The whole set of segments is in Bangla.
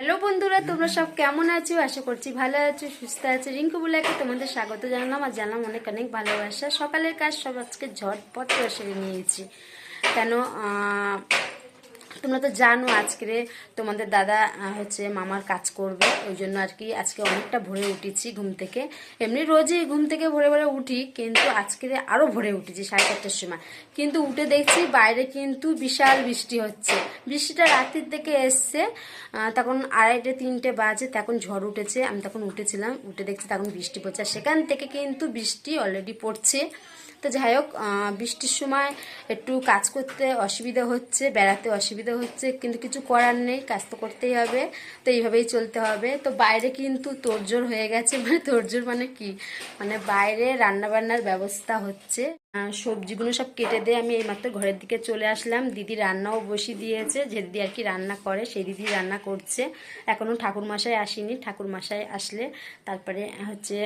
হ্যালো বন্ধুরা, তোমরা সব কেমন আছো? আশা করছি ভালো আছো, সুস্থ আছো। রিঙ্কু বুলাকে তোমাদের স্বাগত জানালাম আর জানলাম অনেক অনেক ভালোবাসা। সকালের কাজ সব আজকে ঝটপট করে সেরে নিয়েছি। কেন তোমরা তো জানো আজকে তোমাদের দাদা হচ্ছে মামার কাজ করবে, ওই জন্য আর কি আজকে অনেকটা ভোরে উঠেছি ঘুম থেকে। এমনি রোজই ঘুম থেকে ভোরে ভোরে উঠি, কিন্তু আজকে আরও ভোরে উঠেছি সাড়ে চারটার সময়। কিন্তু উঠে দেখছি বাইরে কিন্তু বিশাল বৃষ্টি হচ্ছে। বৃষ্টিটা রাত্রির থেকে এসছে তখন আড়াইটে, তিনটে বাজে, তখন ঝড় উঠেছে, আমি তখন উঠেছিলাম, উঠে দেখছি তখন বৃষ্টি পড়ছে। আর সেখান থেকে কিন্তু বৃষ্টি অলরেডি পড়ছে। তো যাই হোক বৃষ্টির সময় একটু কাজ করতে অসুবিধা হচ্ছে, বেড়াতে অসুবিধা হচ্ছে, কিন্তু কিছু করার নেই, কাজ তো করতেই হবে, তো এইভাবেই চলতে হবে। তো বাইরে কিন্তু তোরজোর হয়ে গেছে মানে তোরজোর মানে কি? মানে বাইরে রান্নাবান্নার ব্যবস্থা হচ্ছে। সবজিগুলো সব কেটে দিয়ে আমি এইমাত্র ঘরের দিকে চলে আসলাম। দিদি রান্নাও বসি দিয়েছে। যে দিদি আর কি রান্না করে, সেই দিদি রান্না করছে। এখনও ঠাকুর ঠাকুরমশাই আসেনি। ঠাকুরমশাই আসলে তারপরে হচ্ছে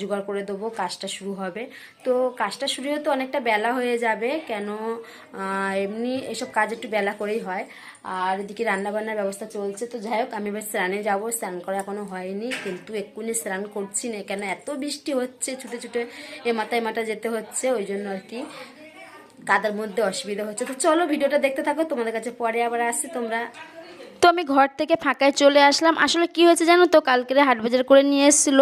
জোগাড় করে দেবো, কাজটা শুরু হবে। তো কাজটা শুরু হতে অনেকটা বেলা হয়ে যাবে। কেন এমনি এসব কাজ একটু বেলা করেই হয়। আর এদিকে রান্নাবান্নার ব্যবস্থা চলছে। তো যাই হোক, আমি এবার স্নানে যাব। স্নান করা এখনও হয়নি, কিন্তু এক্ষুনি স্নান করছি না। কেন, এত বৃষ্টি হচ্ছে, ছুটে ছুটে এ মাথায় মাথা যেতে হচ্ছে, ওই জন্য আর কি কাদার মধ্যে অসুবিধা হচ্ছে। তো চলো, ভিডিওটা দেখতে থাকো, তোমাদের কাছে পরে আবার আসছি তোমরা। তো আমি ঘর থেকে ফাঁকায় চলে আসলাম। আসলে কি হয়েছে জানো তো? কালকেরে হাট বাজার করে নিয়ে এসেছিল।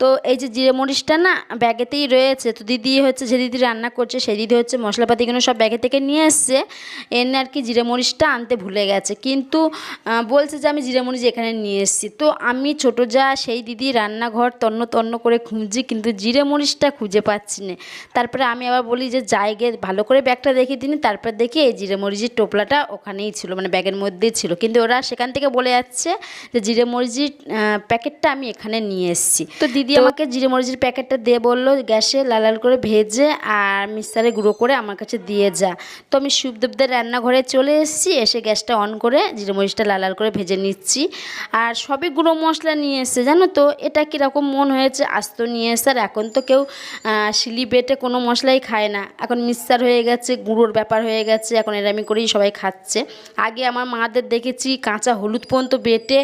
তো এই যে জিরে মরিচটা না, ব্যাগেতেই রয়েছে। তো দিদি হচ্ছে, যে দিদি রান্না করছে, সেই দিদি হচ্ছে মশলাপাতিগুলো সব ব্যাগে থেকে নিয়ে এসছে। এনে আর কি জিরে মরিচটা আনতে ভুলে গেছে। কিন্তু বলছে যে আমি জিরে মরিচ এখানে নিয়ে এসেছি। তো আমি ছোট যা, সেই দিদি রান্নাঘর তন্ন তন্ন করে খুঁজছি, কিন্তু জিরে মরিচটা খুঁজে পাচ্ছি না। তারপরে আমি আবার বলি যে জায়গায় ভালো করে ব্যাগটা দেখিয়ে দিন। তারপর দেখি এই জিরে মরিচের টোপলাটা ওখানেই ছিল মানে ব্যাগের মধ্যেই ছিল। কিন্তু ওরা সেখান থেকে বলে যাচ্ছে যে জিরে মরিচের প্যাকেটটা আমি এখানে নিয়ে এসেছি। তো দিদি আমাকে জিরে মরিচের প্যাকেটটা দিয়ে বলল গ্যাসে লাল লাল করে ভেজে আর মিক্সারে গুঁড়ো করে আমার কাছে দিয়ে যা। তো আমি সুপদেবদের রান্নাঘরে চলে এসেছি এসে গ্যাসটা অন করে জিরে মরিচটা লাল লাল করে ভেজে নিচ্ছি। আর সবই গুঁড়ো মশলা নিয়ে এসছে জানো তো? এটা কীরকম মন হয়েছে আস্ত নিয়ে এসে আর এখন তো কেউ শিলি বেটে কোনো মশলাই খায় না। এখন মিক্সার হয়ে গেছে গুঁড়োর ব্যাপার হয়ে গেছে এখন এরামি করেই সবাই খাচ্ছে। আগে আমার মাদের দেখেছি কাঁচা হলুদ পর্যন্ত বেটে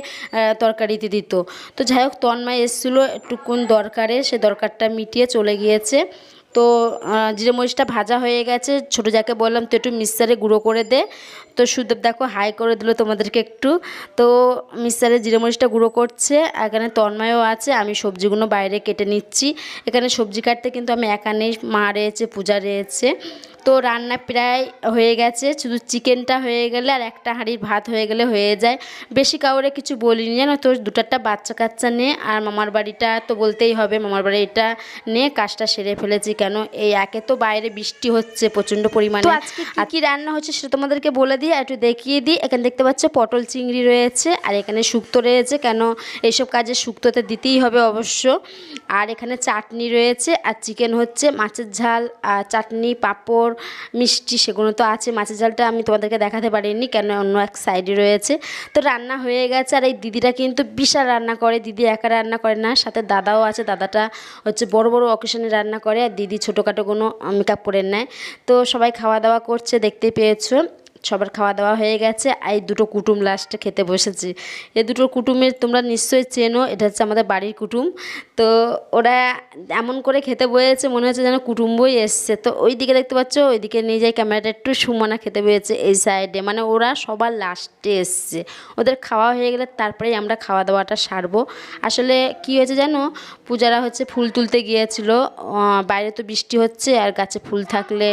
তরকারিতে দিত। তো যাই হোক, তন্ময় এসেছিল একটুকুন দরকারে, সে দরকারটা মিটিয়ে চলে গিয়েছে। তো জিরে মরিচটা ভাজা হয়ে গেছে। ছোটো যাকে বললাম তো একটু মিক্সারে গুঁড়ো করে দে। তো সুদেব দেখো, হাই করে দিল তোমাদেরকে একটু। তো মিক্সারে জিরে মরিচটা গুঁড়ো করছে। এখানে তন্ময়ও আছে, আমি সবজিগুলো বাইরে কেটে নিচ্ছি। এখানে সবজি কাটতে কিন্তু আমি একা নেই, মা রয়েছে, পূজা রয়েছে। তো রান্না প্রায় হয়ে গেছে শুধু চিকেনটা হয়ে গেলে আর একটা হাঁড়ির ভাত হয়ে গেলে হয়ে যায়। বেশি কাউরে কিছু বলিনি জানো তো দুটারটা বাচ্চা কাচ্চা নে আর মামার বাড়িটা তো বলতেই হবে মামার বাড়িটা নে কাজটা সেরে ফেলেছি কেন? এই একে তো বাইরে বৃষ্টি হচ্ছে প্রচণ্ড পরিমাণে। আর কি রান্না হচ্ছে সেটা তোমাদেরকে বলে দিই আর একটু দেখিয়ে দিই। এখানে দেখতে পাচ্ছ পটল চিংড়ি রয়েছে আর এখানে শুক্তো রয়েছে কেন এইসব কাজে শুক্তোতে দিতেই হবে অবশ্য। আর এখানে চাটনি রয়েছে আর চিকেন হচ্ছে মাছের ঝাল আর চাটনি পাঁপড় মিষ্টি সেগুলো তো আছে। মাছের ঝালটা আমি তোমাদেরকে দেখাতে পারিনি, কেন অন্য এক সাইডে রয়েছে। তো রান্না হয়ে গেছে আর এই দিদিরা কিন্তু বিশাল রান্না করে, দিদি একা রান্না করে না, সাথে দাদাও আছে। দাদাটা হচ্ছে বড় বড় অকেশনে রান্না করে আর দিদি ছোটোখাটো কোনো মেকআপ করে নেয়। তো সবাই খাওয়া দাওয়া করছে, দেখতে পেয়েছ। সবার খাওয়া দাওয়া হয়ে গেছে। আর এই দুটো কুটুম লাস্টে খেতে বসেছি। এই দুটো কুটুমের তোমরা নিশ্চয়ই চেনো, এটা হচ্ছে আমাদের বাড়ির কুটুম। তো ওরা এমন করে খেতে বসেছে মনে হচ্ছে যেন কুটুম্বই এসছে। তো ওই দিকে দেখতে পাচ্ছ, ওইদিকে নিয়ে যাই ক্যামেরাটা, একটু সুমনা খেতে পেয়েছে এই সাইডে মানে ওরা সবার লাস্টে এসছে। ওদের খাওয়া হয়ে গেলে তারপরেই আমরা খাওয়া দাওয়াটা সারবো। আসলে কি হয়েছে জানো, পূজারা হচ্ছে ফুল তুলতে গিয়েছিল। বাইরে তো বৃষ্টি হচ্ছে, আর গাছে ফুল থাকলে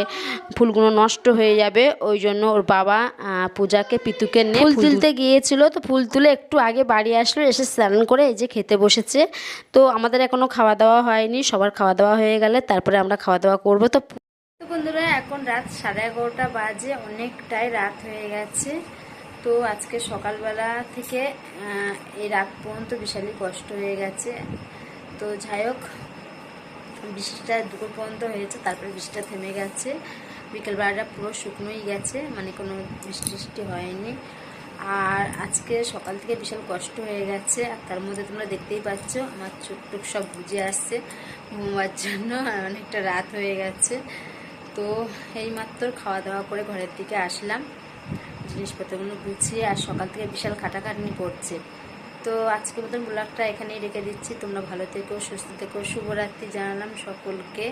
ফুলগুলো নষ্ট হয়ে যাবে। ওই জন্য ওর বাবা আহ, পূজাকে পিতুকে নিয়ে ফুল তুলতে গিয়েছিল তো ফুল তুলে একটু আগে বাড়ি আসলো এসে স্নান করে এই যে খেতে বসেছে। তো আমাদের এখনও খাওয়া দাওয়া হয়নি সবার খাওয়া দাওয়া হয়ে গেলে তারপরে আমরা খাওয়া দাওয়া করব। তো তো বন্ধুরা এখন রাত সাড়ে এগারোটা বাজে অনেকটাই রাত হয়ে গেছে। তো আজকে সকালবেলা থেকে এই রাত পর্যন্ত বিশালই কষ্ট হয়ে গেছে। তো যাই হোক বৃষ্টিটা দুপুর পর্যন্ত হয়েছে তারপরে বৃষ্টিটা থেমে গেছে। বিকেলবেলাটা পুরো শুকনোই গেছে মানে কোনো বৃষ্টি টিষ্টি হয়নি। আর আজকে সকাল থেকে বিশাল কষ্ট হয়ে গেছে, আর তার মধ্যে তোমরা দেখতেই পাচ্ছ, আমার ছোট্ট সব বুঝে আসছে ঘুমোবার জন্য অনেকটা রাত হয়ে গেছে। তো এইমাত্র খাওয়া দাওয়া করে ঘরের দিকে আসলাম, জিনিসপত্রগুলো গুছিয়ে, আর সকাল থেকে বিশাল খাটাখাটনি করছে। তো আজকের মতন ব্লগটা এখানেই রেখে দিচ্ছি, তোমরা ভালো থেকো, সুস্থ থেকো, শুভরাত্রি জানালাম সকলকে।